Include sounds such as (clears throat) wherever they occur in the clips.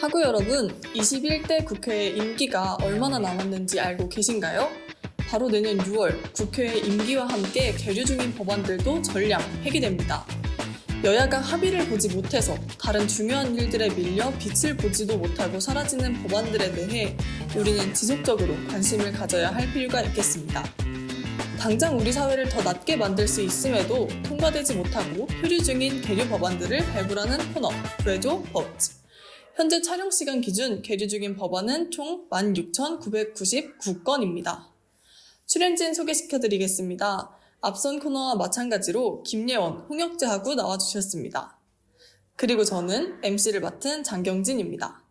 하구 여러분, 21대 국회의 임기가 얼마나 남았는지 알고 계신가요? 바로 내년 6월 국회의 임기와 함께 계류 중인 법안들도 전량 폐기됩니다. 여야가 합의를 보지 못해서 다른 중요한 일들에 밀려 빛을 보지도 못하고 사라지는 법안들에 대해 우리는 지속적으로 관심을 가져야 할 필요가 있겠습니다. 당장 우리 사회를 더 낫게 만들 수 있음에도 통과되지 못하고 표류 중인 계류 법안들을 발굴하는 코너 구해줘 법즈. 현재 촬영 시간 기준 계류 중인 법안은 총 16,999건입니다. 출연진 소개시켜드리겠습니다. 앞선 코너와 마찬가지로 김예원, 홍혁재하고 나와주셨습니다. 그리고 저는 MC를 맡은 장경진입니다.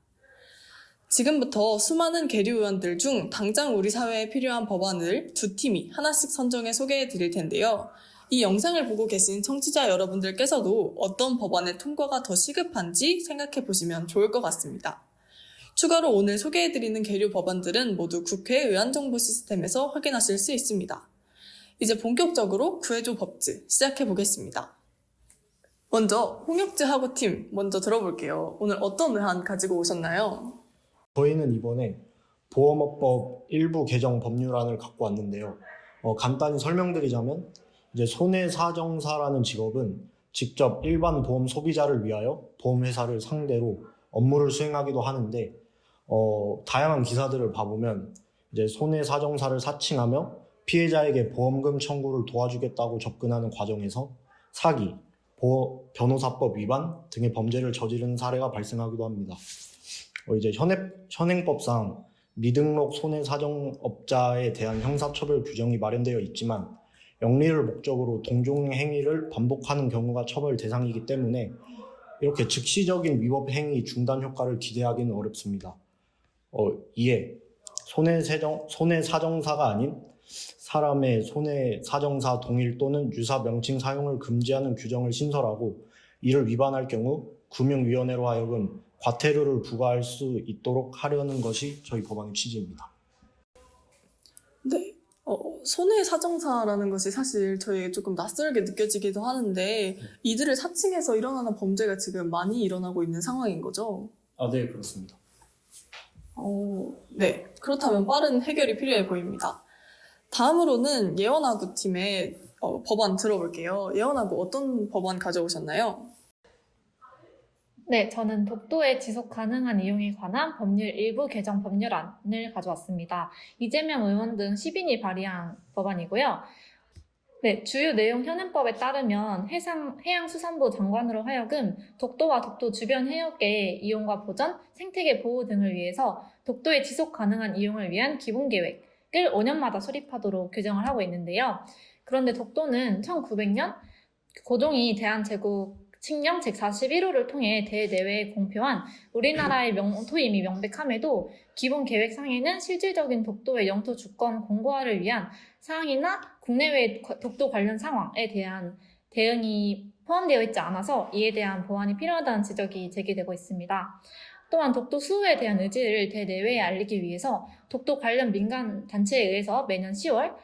지금부터 수많은 계류 의원들 중 당장 우리 사회에 필요한 법안을 두 팀이 하나씩 선정해 소개해 드릴 텐데요. 이 영상을 보고 계신 청취자 여러분들께서도 어떤 법안의 통과가 더 시급한지 생각해 보시면 좋을 것 같습니다. 추가로 오늘 소개해 드리는 계류 법안들은 모두 국회 의안정보 시스템에서 확인하실 수 있습니다. 이제 본격적으로 구해줘 법즈 시작해 보겠습니다. 먼저 홍혁재 하고 팀 먼저 들어볼게요. 오늘 어떤 의안 가지고 오셨나요? 저희는 이번에 보험업법 일부 개정 법률안을 갖고 왔는데요. 어, 간단히 설명드리자면 이제 손해사정사라는 직업은 직접 일반 보험 소비자를 위하여 보험회사를 상대로 업무를 수행하기도 하는데 어, 다양한 기사들을 봐보면 이제 손해사정사를 사칭하며 피해자에게 보험금 청구를 도와주겠다고 접근하는 과정에서 사기, 보- 변호사법 위반 등의 범죄를 저지른 사례가 발생하기도 합니다. 어, 이제 현행, 현행법상 미등록 손해사정업자에 대한 형사처벌 규정이 마련되어 있지만 영리를 목적으로 동종 행위를 반복하는 경우가 처벌 대상이기 때문에 이렇게 즉시적인 위법 행위 중단 효과를 기대하기는 어렵습니다. 어, 이에 손해 세정, 손해 사정사가 아닌 사람의 손해 사정사 동일 또는 유사 명칭 사용을 금지하는 규정을 신설하고 이를 위반할 경우 금융위원회로 하여금 과태료를 부과할 수 있도록 하려는 것이 저희 법안의 취지입니다. 네. 어, 손해 사정사라는 것이 사실 저희에게 조금 낯설게 느껴지기도 하는데 이들을 사칭해서 일어나는 범죄가 지금 많이 일어나고 있는 상황인 거죠? 아, 네, 그렇습니다. 어, 네. 그렇다면 빠른 해결이 필요해 보입니다. 다음으로는 예원하구 팀의 어, 법안 들어볼게요. 예원하구 어떤 법안 가져오셨나요? 네, 저는 독도의 지속 가능한 이용에 관한 법률 일부 개정 법률안을 가져왔습니다. 이재명 의원 등 10인이 발의한 법안이고요. 네, 주요 내용 현행법에 따르면 해상, 해양수산부 장관으로 하여금 독도와 독도 주변 해역의 이용과 보전, 생태계 보호 등을 위해서 독도의 지속 가능한 이용을 위한 기본 계획을 5년마다 수립하도록 규정을 하고 있는데요. 그런데 독도는 1900년 고종이 대한제국 칙령 제41호를 통해 대내외에 공표한 우리나라의 명토임이 명백함에도 기본 계획상에는 실질적인 독도의 영토 주권 공고화를 위한 사항이나 국내외 독도 관련 상황에 대한 대응이 포함되어 있지 않아서 이에 대한 보완이 필요하다는 지적이 제기되고 있습니다. 또한 독도 수호에 대한 의지를 대내외에 알리기 위해서 독도 관련 민간 단체에 의해서 매년 10월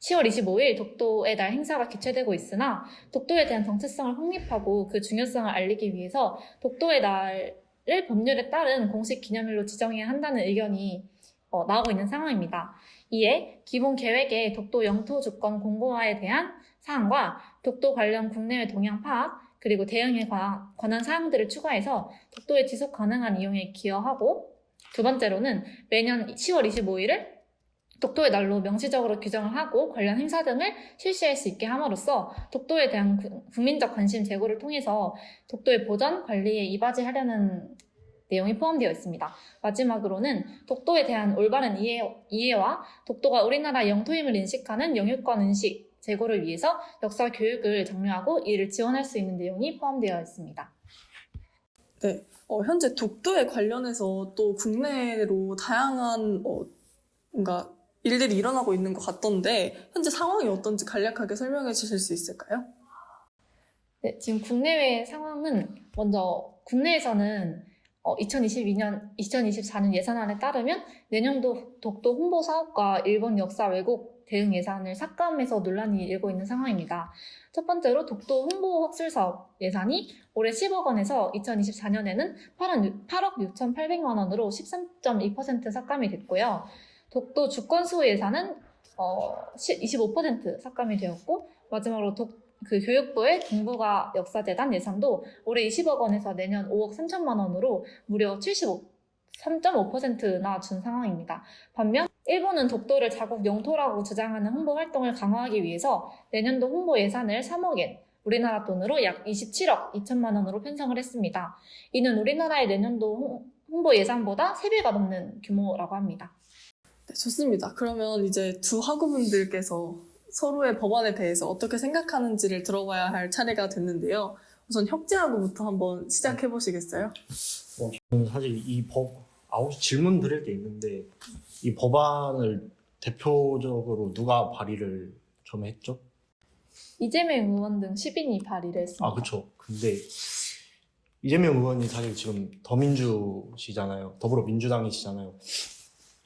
10월 25일 독도의 날 행사가 개최되고 있으나 독도에 대한 정체성을 확립하고 그 중요성을 알리기 위해서 독도의 날을 법률에 따른 공식 기념일로 지정해야 한다는 의견이 어, 나오고 있는 상황입니다. 이에 기본 계획의 독도 영토 주권 공고화에 대한 사항과 독도 관련 국내외 동향 파악 그리고 대응에 관- 관한 사항들을 추가해서 독도의 지속 가능한 이용에 기여하고 두 번째로는 매년 10월 25일을 독도의 날로 명시적으로 규정을 하고 관련 행사 등을 실시할 수 있게 함으로써 독도에 대한 구- 국민적 관심 제고를 통해서 독도의 보전 관리에 이바지하려는 내용이 포함되어 있습니다. 마지막으로는 독도에 대한 올바른 이해, 이해 와 독도가 우리나라 영토임을 인식하는 영유권 인식 제고를 위해서 역사 교육을 장려하고 이를 지원할 수 있는 내용이 포함되어 있습니다. 네. 어, 현재 독도에 관련해서 또 국내로 다양한 어, 뭔가 일들이 일어나고 있는 것 같던데 현재 상황이 어떤지 간략하게 설명해 주실 수 있을까요? 네, 지금 국내외 상황은 먼저 국내에서는 2022년, 2024년 예산안에 따르면 내년도 독도 홍보 사업과 일본 역사 왜곡 대응 예산을 삭감해서 논란이 일고 있는 상황입니다. 첫 번째로 독도 홍보 확술 사업 예산이 올해 10억 원에서 2024년에는 8억, 8억 6,800만 원으로 13.2% 삭감이 됐고요. 독도 주권 수호 예산은 어, 25% 삭감이 되었고 마지막으로 독, 그 교육부의 동북아 역사재단 예산도 올해 20억 원에서 내년 5억 3천만 원으로 무려 75, 3.5%나 준 상황입니다. 반면 일본은 독도를 자국 영토라고 주장하는 홍보 활동을 강화하기 위해서 내년도 홍보 예산을 3억 엔, 우리나라 돈으로 약 27억 2천만 원으로 편성을 했습니다. 이는 우리나라의 내년도 홍- 홍보 예산보다 3배가 넘는 규모라고 합니다. 네, 좋습니다. 그러면 이제 두 학우분들께서 서로의 법안에 대해서 어떻게 생각하는지를 들어봐야 할 차례가 됐는데요. 우선 혁재하고부터 한번 시작해 보시겠어요? 저는 사실 이 법, 아홉 질문 드릴 게 있는데, 이 법안을 대표적으로 누가 발의를 처음에 했죠? 이재명 의원 등 10인이 발의를 했습니다. 아, 그쵸. 근데 이재명 의원이 사실 지금 더민주시잖아요. 더불어민주당이시잖아요.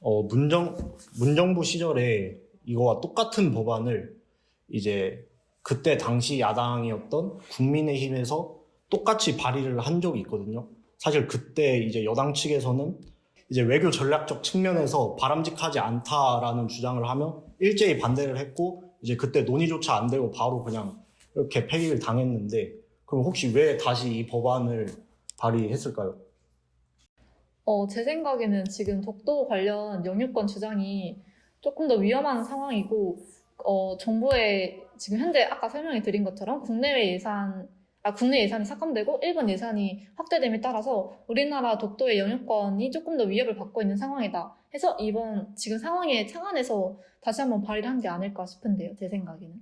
어, 문정, 문정부 시절에 이거와 똑같은 법안을 이제 그때 당시 야당이었던 국민의힘에서 똑같이 발의를 한 적이 있거든요. 사실 그때 이제 여당 측에서는 이제 외교 전략적 측면에서 바람직하지 않다라는 주장을 하며 일제히 반대를 했고 이제 그때 논의조차 안 되고 바로 그냥 이렇게 폐기를 당했는데 그럼 혹시 왜 다시 이 법안을 발의했을까요? 어, 제 생각에는 지금 독도 관련 영유권 주장이 조금 더 위험한 상황이고, 어, 정부의 지금 현재 아까 설명해 드린 것처럼 국내외 예산, 아, 국내 예산이 삭감되고 일본 예산이 확대됨에 따라서 우리나라 독도의 영유권이 조금 더 위협을 받고 있는 상황이다. 해서 이번 지금 상황에 착안해서 다시 한번 발의를 한 게 아닐까 싶은데요, 제 생각에는.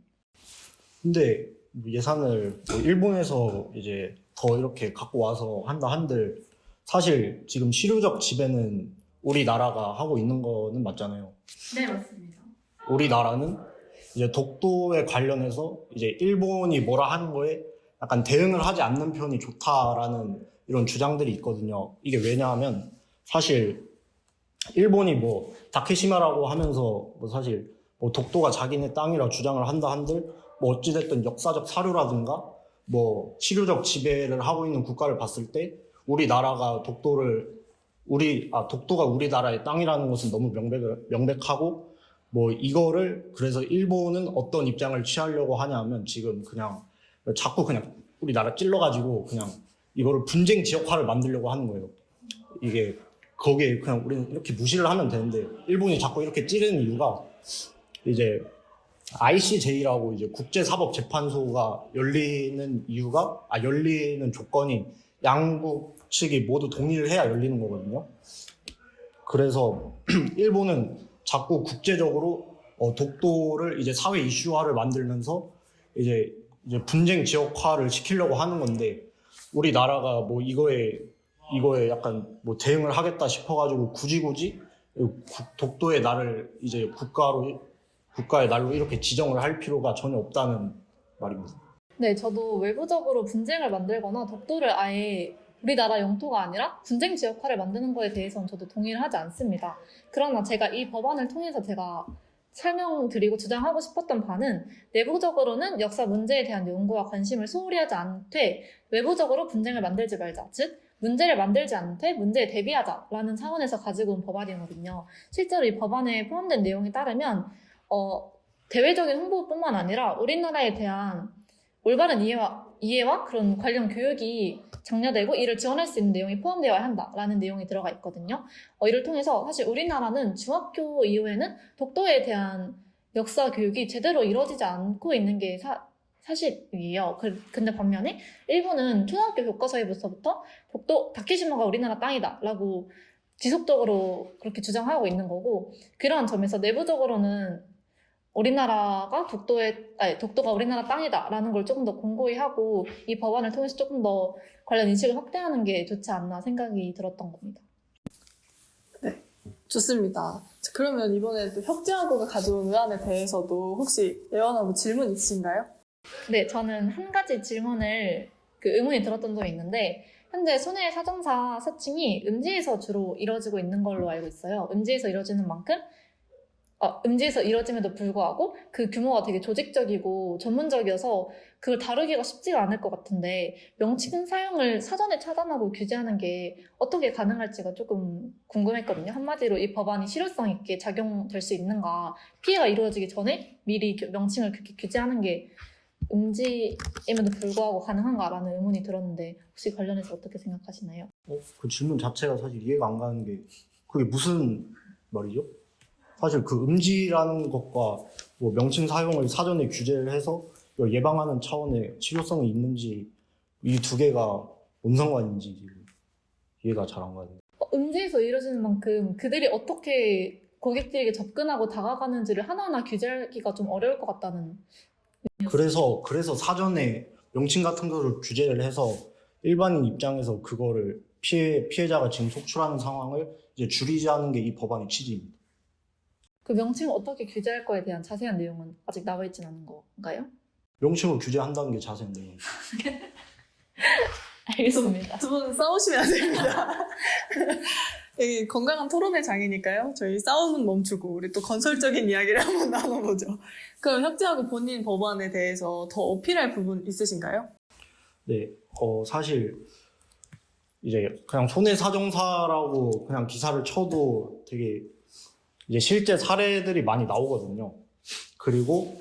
근데 예산을 뭐 일본에서 이제 더 이렇게 갖고 와서 한다 한들 사실 지금 실효적 지배는 우리나라가 하고 있는 거는 맞잖아요. 네, 맞습니다. 우리나라는 이제 독도에 관련해서 이제 일본이 뭐라 하는 거에 약간 대응을 하지 않는 편이 좋다라는 이런 주장들이 있거든요. 이게 왜냐하면 사실 일본이 뭐 다케시마라고 하면서 뭐 사실 뭐 독도가 자기네 땅이라 주장을 한다 한들 뭐 어찌됐든 역사적 사료라든가 뭐 실효적 지배를 하고 있는 국가를 봤을 때 우리나라가 독도를 우리 아 독도가 우리나라의 땅이라는 것은 너무 명백 명백하고 뭐 이거를 그래서 일본은 어떤 입장을 취하려고 하냐면 지금 그냥 자꾸 그냥 우리나라 찔러가지고 그냥 이거를 분쟁 지역화를 만들려고 하는 거예요. 이게 거기에 그냥 우리는 이렇게 무시를 하면 되는데 일본이 자꾸 이렇게 찌르는 이유가 이제 ICJ라고 이제 국제사법재판소가 열리는 이유가 아 열리는 조건이 양국 측이 모두 동의를 해야 열리는 거거든요. 그래서 (clears throat) 일본은 자꾸 국제적으로 어, 독도를 이제 사회 이슈화를 만들면서 이제 이제 분쟁 지역화를 시키려고 하는 건데 우리나라가 뭐 이거에 이거에 약간 뭐 대응을 하겠다 싶어가지고 굳이 굳이 국- 독도의 날을 이제 국가로 국가의 날로 이렇게 지정을 할 필요가 전혀 없다는 말입니다. 네, 저도 외부적으로 분쟁을 만들거나 독도를 아예 우리나라 영토가 아니라 분쟁 지역화를 만드는 거에 대해서는 저도 동의를 하지 않습니다. 그러나 제가 이 법안을 통해서 제가 설명드리고 주장하고 싶었던 바는 내부적으로는 역사 문제에 대한 연구와 관심을 소홀히 하지 않되 외부적으로 분쟁을 만들지 말자. 즉, 문제를 만들지 않되 문제에 대비하자라는 차원에서 가지고 온 법안이거든요. 실제로 이 법안에 포함된 내용에 따르면 어, 대외적인 홍보뿐만 아니라 우리나라에 대한 올바른 이해와, 이해와 그런 관련 교육이 장려되고 이를 지원할 수 있는 내용이 포함되어야 한다라는 내용이 들어가 있거든요. 어, 이를 통해서 사실 우리나라는 중학교 이후에는 독도에 대한 역사 교육이 제대로 이루어지지 않고 있는 게 사, 사실이에요. 그, 근데 반면에 일본은 초등학교 교과서에서부터 독도 다케시마가 우리나라 땅이다라고 지속적으로 그렇게 주장하고 있는 거고 그러한 점에서 내부적으로는 우리나라가 독도의 아니, 독도가 우리나라 땅이다라는 걸 조금 더 공고히 하고 이 법안을 통해서 조금 더 관련 인식을 확대하는 게 좋지 않나 생각이 들었던 겁니다. 좋습니다. 자, 그러면 이번에 또 혁재하고가 가져온 의안에 대해서도 혹시 예원하고 질문 있으신가요? 네, 저는 한 가지 질문을 그 의문이 들었던 점이 있는데 현재 손해 사정사 사칭이 음지에서 주로 이루어지고 있는 걸로 알고 있어요. 음지에서 이루어지는 만큼 어, 음지에서 이뤄짐에도 불구하고 그 규모가 되게 조직적이고 전문적이어서 그걸 다루기가 쉽지가 않을 것 같은데 명칭 사용을 사전에 차단하고 규제하는 게 어떻게 가능할지가 조금 궁금했거든요. 한마디로 이 법안이 실효성 있게 작용될 수 있는가 피해가 이루어지기 전에 미리 규- 명칭을 그렇게 규제하는 게 음지임에도 불구하고 가능한가라는 의문이 들었는데 혹시 관련해서 어떻게 생각하시나요? 어, 그 질문 자체가 사실 이해가 안 가는 게 그게 무슨 말이죠? 사실 그 음지라는 것과 뭐 명칭 사용을 사전에 규제를 해서 이걸 예방하는 차원의 실효성이 있는지 이 두 개가 뭔 상관인지 지금 이해가 잘 안 가네요. 어, 음지에서 이루어지는 만큼 그들이 어떻게 고객들에게 접근하고 다가가는지를 하나하나 규제하기가 좀 어려울 것 같다는 그래서 그래서 사전에 명칭 같은 거를 규제를 해서 일반인 입장에서 그거를 피해 피해자가 지금 속출하는 상황을 이제 줄이자는 게 이 법안의 취지입니다. 그 명칭을 어떻게 규제할 거에 대한 자세한 내용은 아직 나와 있진 않은 건가요? 명칭을 규제한다는 게 자세한 내용. (laughs) 알겠습니다. 두 분 싸우시면 안 됩니다. (laughs) 여기 건강한 토론의 장이니까요. 저희 싸움은 멈추고 우리 또 건설적인 이야기를 한번 (laughs) 나눠보죠. 그럼 협재하고 본인 법안에 대해서 더 어필할 부분 있으신가요? 네, 어, 사실 이제 그냥 손해사정사라고 그냥 기사를 쳐도 되게 이제 실제 사례들이 많이 나오거든요. 그리고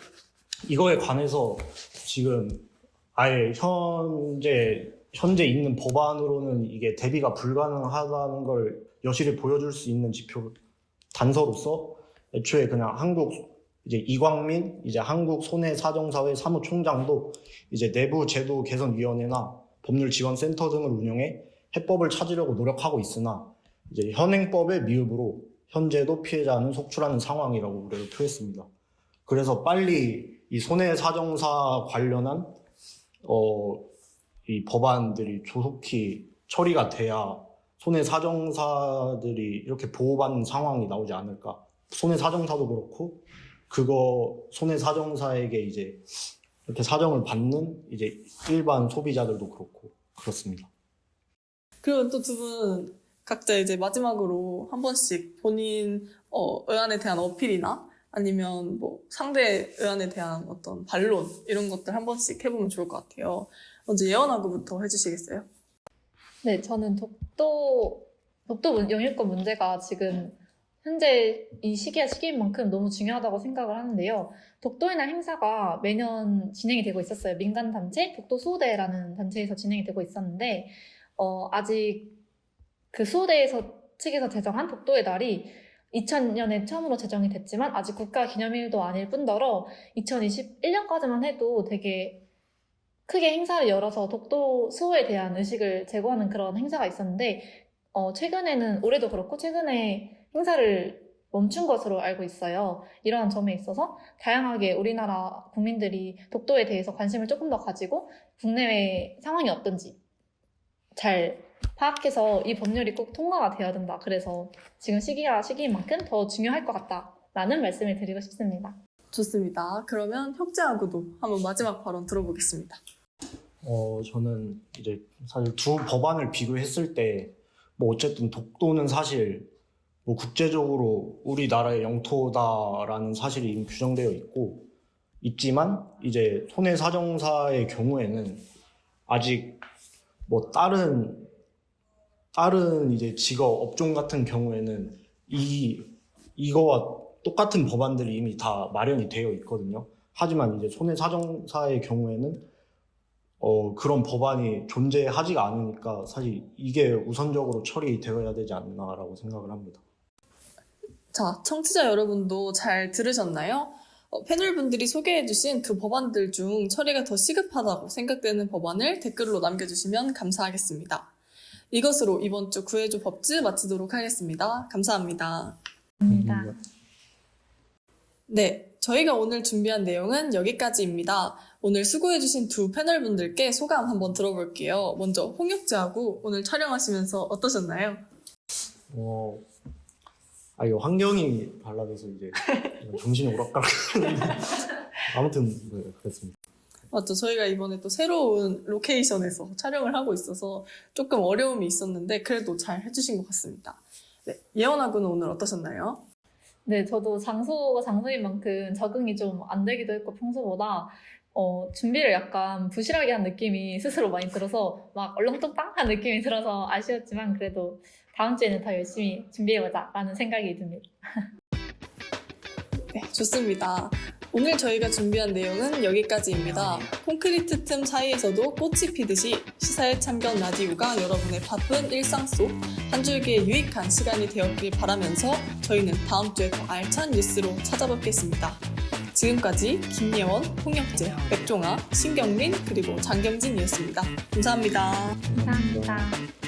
이거에 관해서 지금 아예 현재 현재 있는 법안으로는 이게 대비가 불가능하다는 걸 여실히 보여줄 수 있는 지표 단서로서 애초에 그냥 한국 이제 이광민 이제 한국 손해 사정사회 사무총장도 이제 내부 제도 개선위원회나 법률 지원 센터 등을 운영해 해법을 찾으려고 노력하고 있으나 이제 현행법의 미흡으로 현재도 피해자는 속출하는 상황이라고 우려를 표했습니다. 그래서 빨리 이 손해사정사 관련한 어, 이 법안들이 조속히 처리가 돼야 손해사정사들이 이렇게 보호받는 상황이 나오지 않을까. 손해사정사도 그렇고 그거 손해사정사에게 이제 이렇게 사정을 받는 이제 일반 소비자들도 그렇고 그렇습니다. 그리고 또두 분 각자 이제 마지막으로 한 번씩 본인 어, 의안에 대한 어필이나 아니면 뭐 상대 의안에 대한 어떤 반론 이런 것들 한 번씩 해보면 좋을 것 같아요. 먼저 예언하고부터 해주시겠어요? 네, 저는 독도, 독도 문- 영유권 문제가 지금 현재 이 시기가 시기인 만큼 너무 중요하다고 생각을 하는데요. 독도의 날 행사가 매년 진행이 되고 있었어요. 민간 단체, 독도 수호대라는 단체에서 진행이 되고 있었는데, 어, 아직 그 수호대에서 측에서 제정한 독도의 날이 2000년에 처음으로 제정이 됐지만 아직 국가 기념일도 아닐 뿐더러 2021년까지만 해도 되게 크게 행사를 열어서 독도 수호에 대한 의식을 제고하는 그런 행사가 있었는데 어, 최근에는 올해도 그렇고 최근에 행사를 멈춘 것으로 알고 있어요. 이러한 점에 있어서 다양하게 우리나라 국민들이 독도에 대해서 관심을 조금 더 가지고 국내외 상황이 어떤지 잘 파악해서 이 법률이 꼭 통과가 되어야 된다. 그래서 지금 시기가 시기인 만큼 더 중요할 것 같다 라는 말씀을 드리고 싶습니다. 좋습니다. 그러면 혁재하고도 한번 마지막 발언 들어보겠습니다. 어, 저는 이제 사실 두 법안을 비교했을 때, 뭐 어쨌든 독도는 사실 뭐 국제적으로 우리나라의 영토다라는 사실이 이미 규정되어 있고, 있지만 이제 손해 사정사의 경우에는 아직 뭐 다른, 다른 이제 직업, 업종 같은 경우에는 이, 이거와 똑같은 법안들이 이미 다 마련이 되어 있거든요. 하지만 이제 손해사정사의 경우에는 어, 그런 법안이 존재하지가 않으니까 사실 이게 우선적으로 처리되어야 되지 않나라고 생각을 합니다. 자, 청취자 여러분도 잘 들으셨나요? 어, 패널 분들이 소개해주신 두 법안들 중 처리가 더 시급하다고 생각되는 법안을 댓글로 남겨주시면 감사하겠습니다. 이것으로 이번 주 구해줘 법즈 마치도록 하겠습니다. 감사합니다. 감사합니다. 네, 저희가 오늘 준비한 내용은 여기까지입니다. 오늘 수고해주신 두 패널분들께 소감 한번 들어볼게요. 먼저 홍혁재하고 오늘 촬영하시면서 어떠셨나요? 어, 아, 이거 환경이 달라져서 이제 (laughs) 정신이 오락가락하는데 아무튼 네, 그랬습니다. 맞죠. 저희가 이번에 또 새로운 로케이션에서 촬영을 하고 있어서 조금 어려움이 있었는데 그래도 잘 해주신 것 같습니다. 네, 예원하고는 오늘 어떠셨나요? 네, 저도 장소가 장소인 만큼 적응이 좀 안 되기도 했고 평소보다 어, 준비를 약간 부실하게 한 느낌이 스스로 많이 들어서 막 얼렁뚱땅한 느낌이 들어서 아쉬웠지만 그래도 다음 주에는 더 열심히 준비해보자라는 생각이 듭니다. 네, 좋습니다. 오늘 저희가 준비한 내용은 여기까지입니다. 콘크리트 틈 사이에서도 꽃이 피듯이 시사에 참견 라디오가 여러분의 바쁜 일상 속 한 줄기의 유익한 시간이 되었길 바라면서 저희는 다음 주에 더 알찬 뉴스로 찾아뵙겠습니다. 지금까지 김예원, 홍혁재, 백종아, 신경민 그리고 장경진이었습니다. 감사합니다. 감사합니다.